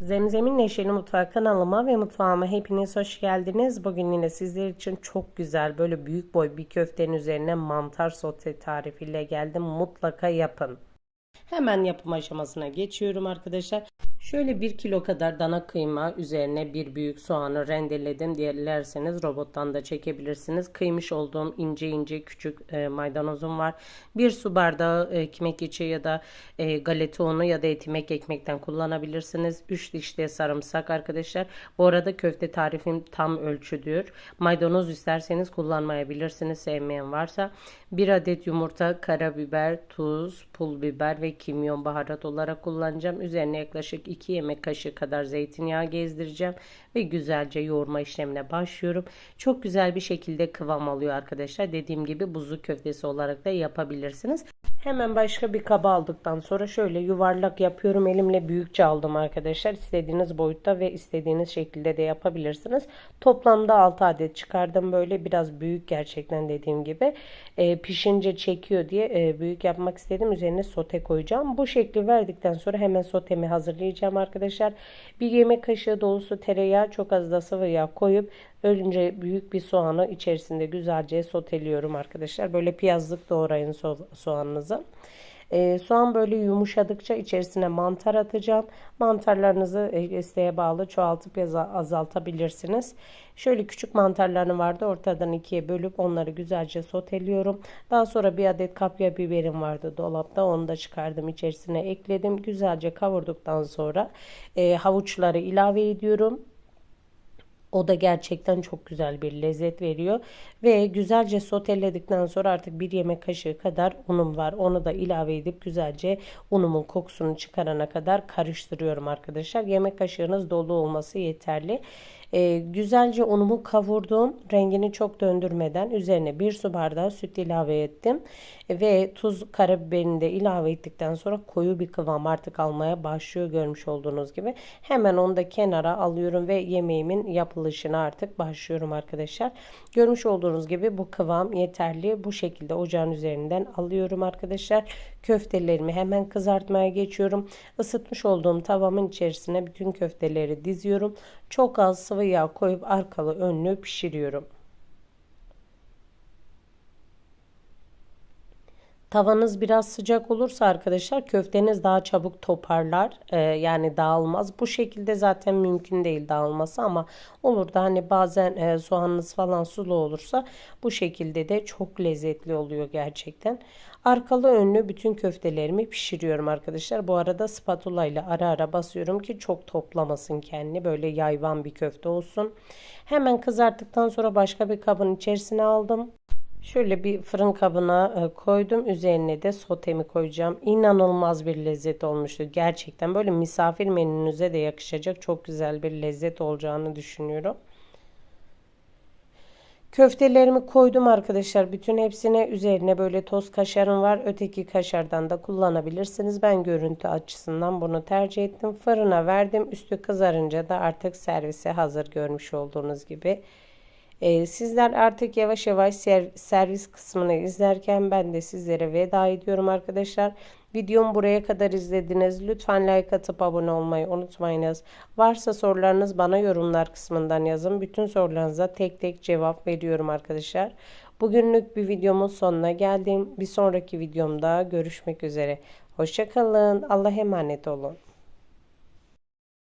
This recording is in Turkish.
Zemzem'in Neşeli Mutfak kanalıma ve mutfağıma hepiniz hoş geldiniz. Bugün yine sizler için çok güzel böyle büyük boy bir köftenin üzerine mantar sote tarifiyle geldim. Mutlaka yapın. Hemen yapım aşamasına geçiyorum arkadaşlar. Şöyle 1 kilo kadar dana kıyma üzerine bir büyük soğanı rendeledim. Dilerseniz robottan da çekebilirsiniz. Kıymış olduğum ince ince küçük e, maydanozum var. Bir su bardağı e, ekmek içi ya da e, galeta unu ya da etimek ekmekten kullanabilirsiniz. 3 diş de sarımsak arkadaşlar. Bu arada köfte tarifim tam ölçüdür. Maydanoz isterseniz kullanmayabilirsiniz sevmeyen varsa. 1 adet yumurta, karabiber, tuz, pul biber ve kimyon baharat olarak kullanacağım. Üzerine yaklaşık 2 yemek kaşığı kadar zeytinyağı gezdireceğim ve güzelce yoğurma işlemine başlıyorum. Çok güzel bir şekilde kıvam alıyor arkadaşlar. Dediğim gibi buzlu köftesi olarak da yapabilirsiniz. Hemen başka bir kaba aldıktan sonra şöyle yuvarlak yapıyorum. Elimle büyükçe aldım arkadaşlar. İstediğiniz boyutta ve istediğiniz şekilde de yapabilirsiniz. Toplamda 6 adet çıkardım. Böyle biraz büyük gerçekten dediğim gibi. E, pişince çekiyor diye e, büyük yapmak istedim. Üzerine sote koyacağım. Bu şekli verdikten sonra hemen sotemi hazırlayacağım arkadaşlar. Bir yemek kaşığı dolusu tereyağı çok az da sıvı yağ koyup önce büyük bir soğanı içerisinde güzelce soteliyorum arkadaşlar. Böyle piyazlık doğrayın so soğanınızı. E, soğan böyle yumuşadıkça içerisine mantar atacağım. Mantarlarınızı e, isteğe bağlı çoğaltıp azaltabilirsiniz. Şöyle küçük mantarlarım vardı. Ortadan ikiye bölüp onları güzelce soteliyorum. Daha sonra bir adet kapya biberim vardı dolapta. Onu da çıkardım içerisine ekledim. Güzelce kavurduktan sonra e, havuçları ilave ediyorum. O da gerçekten çok güzel bir lezzet veriyor. Ve güzelce soteledikten sonra artık bir yemek kaşığı kadar unum var. Onu da ilave edip güzelce unumun kokusunu çıkarana kadar karıştırıyorum arkadaşlar. Yemek kaşığınız dolu olması yeterli. Ee, güzelce unumu kavurdum. Rengini çok döndürmeden üzerine bir su bardağı süt ilave ettim. Ve tuz karabiberini de ilave ettikten sonra koyu bir kıvam artık almaya başlıyor görmüş olduğunuz gibi. Hemen onu da kenara alıyorum ve yemeğimin yapılışına artık başlıyorum arkadaşlar. Görmüş olduğunuz gibi bu kıvam yeterli. Bu şekilde ocağın üzerinden alıyorum arkadaşlar. Köftelerimi hemen kızartmaya geçiyorum. Isıtmış olduğum tavamın içerisine bütün köfteleri diziyorum. Çok az sıvı yağ koyup arkalı önlü pişiriyorum. Tavanız biraz sıcak olursa arkadaşlar köfteniz daha çabuk toparlar. Ee, yani dağılmaz. Bu şekilde zaten mümkün değil dağılması ama olur da hani bazen e, soğanınız falan sulu olursa bu şekilde de çok lezzetli oluyor gerçekten. Arkalı önlü bütün köftelerimi pişiriyorum arkadaşlar. Bu arada spatula ile ara ara basıyorum ki çok toplamasın kendini. Böyle yayvan bir köfte olsun. Hemen kızarttıktan sonra başka bir kabın içerisine aldım. Şöyle bir fırın kabına e, koydum. Üzerine de sotemi koyacağım. İnanılmaz bir lezzet olmuştu. Gerçekten böyle misafir menünüze de yakışacak çok güzel bir lezzet olacağını düşünüyorum. Köftelerimi koydum arkadaşlar. Bütün hepsine üzerine böyle toz kaşarım var. Öteki kaşardan da kullanabilirsiniz. Ben görüntü açısından bunu tercih ettim. Fırına verdim. Üstü kızarınca da artık servise hazır görmüş olduğunuz gibi. Ee, sizler artık yavaş yavaş servis kısmını izlerken ben de sizlere veda ediyorum arkadaşlar. Videomu buraya kadar izlediniz. Lütfen like atıp abone olmayı unutmayınız. Varsa sorularınız bana yorumlar kısmından yazın. Bütün sorularınıza tek tek cevap veriyorum arkadaşlar. Bugünlük bir videomun sonuna geldim. Bir sonraki videomda görüşmek üzere. Hoşçakalın. Allah'a emanet olun.